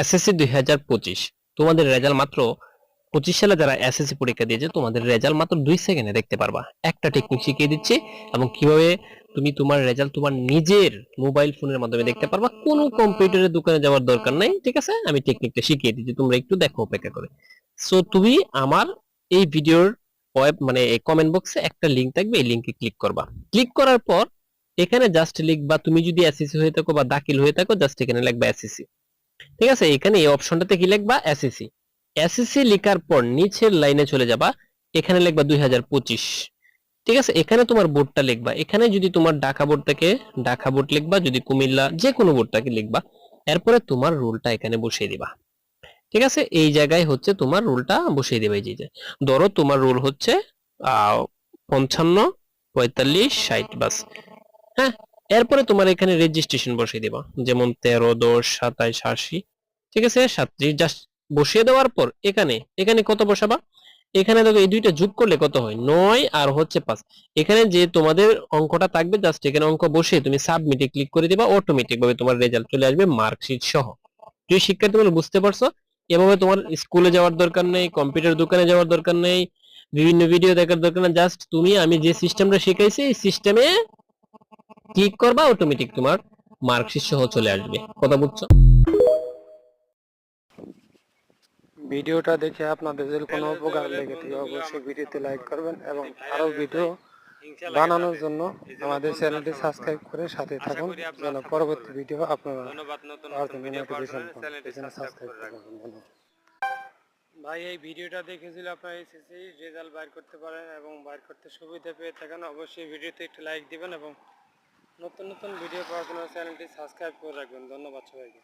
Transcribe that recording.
SSC দুই পঁচিশ। তোমাদের রেজাল্ট মাত্র পঁচিশ সালে যারা এসএসসি পরীক্ষা দিয়েছে, তোমাদের রেজাল্ট মাত্র দুই সেকেন্ডে দেখতে পারবা। একটা টেকনিক শিখিয়ে দিচ্ছি এবং কীভাবে তুমি তোমার রেজাল্ট তোমার নিজের মোবাইল ফোনের মাধ্যমে দেখতে পারবা। কোনো কম্পিউটারের দোকানে যাওয়ার দরকার নাই, ঠিক আছে? আমি টেকনিকটা শিখিয়ে দিচ্ছি, তোমরা একটু দেখো, অপেক্ষা করে। সো তুমি আমার এই ভিডিওর মানে এই কমেন্ট বক্সে একটা লিঙ্ক থাকবে, এই লিংকে ক্লিক করবা। ক্লিক করার পর এখানে জাস্ট লিখবা, তুমি যদি এসএসসি হয়ে থাকো বা দাখিল হয়ে থাকো জাস্ট এখানে লিখবা এসএসসি ঠিক আছে, এখানে এই অপশনটাতে কি লিখবা? এসএসসি এসএসসি লেখার পর নিচের লাইনে চলে যাবা, এখানে লিখবা দুই হাজার পঁচিশ। ঠিক আছে, এখানে তোমার বোর্ডটা লিখবা। এখানে যদি তোমার ঢাকা বোর্ড থাকে ঢাকা বোর্ড লিখবা, যদি কুমিল্লা যে কোনো বোর্ডটাকে লিখবা, এরপরে তোমার রোলটা এখানে বসিয়ে দিবা। ঠিক আছে, এই জায়গায় হচ্ছে তোমার রোলটা বসিয়ে দিবা এই যে ধরো তোমার রোল হচ্ছে পঞ্চান্ন, পঁয়তাল্লিশ, ষাট, বাস। হ্যাঁ এরপরে তোমার এখানে রেজিস্ট্রেশন বসিয়ে দিবা। যেমন তেরো, দশ, সাতাইশ, আশি। ঠিক আছে? সাতত্রিশ জাস্ট বসিয়ে দেওয়ার পর এখানে এখানে কত বসাবা? এখানে দেখো এই দুইটা যোগ করলে কত হয়? নয় আর হচ্ছে পাঁচ। এখানে যে তোমাদের অঙ্কটা থাকবে জাস্ট এখানে অঙ্ক বসে তুমি সাবমিটে ক্লিক করে দিবা অটোমেটিক ভাবে তোমার রেজাল্ট চলে আসবে মার্কশিট সহ। তুই শিক্ষার্থী বলে বুঝতে পারছ? এভাবে তোমার স্কুলে যাওয়ার দরকার নেই কম্পিউটার দোকানে যাওয়ার দরকার নেই, বিভিন্ন ভিডিও দেখার দরকার নেই জাস্ট তুমি, আমি যে সিস্টেমটা শিখাইছি, এই সিস্টেমে ক্লিক করবা অটোমেটিক তোমার মার্কশিট সহ চলে আসবে। কথা বুঝছ? ভিডিওটা দেখে আপনাদের যদি কোনো উপকার লেগে থাকে অবশ্যই ভিডিওতে লাইক করবেন এবং আরও ভিডিও বানানোর জন্য আমাদের চ্যানেলটি সাবস্ক্রাইব করে সাথে থাকুন যেন পরবর্তী ভিডিও আপনারা ধন্যবাদ নতুন পাওয়ার নতুন ভিডিও পাওয়ার জন্য চ্যানেলটি সাবস্ক্রাইব সাবস্ক্রাইব করে রাখুন ভাই এই ভিডিওটা দেখেছিল আপনারা এসএসসি রেজাল্ট বাইর করতে পারেন এবং বাইর করতে সুবিধা পেয়ে থাকেন অবশ্যই ভিডিওতে একটু লাইক দিবেন এবং নতুন নতুন ভিডিও পাওয়ার জন্য চ্যানেলটি সাবস্ক্রাইব করে রাখবেন। ধন্যবাদ সবাইকে।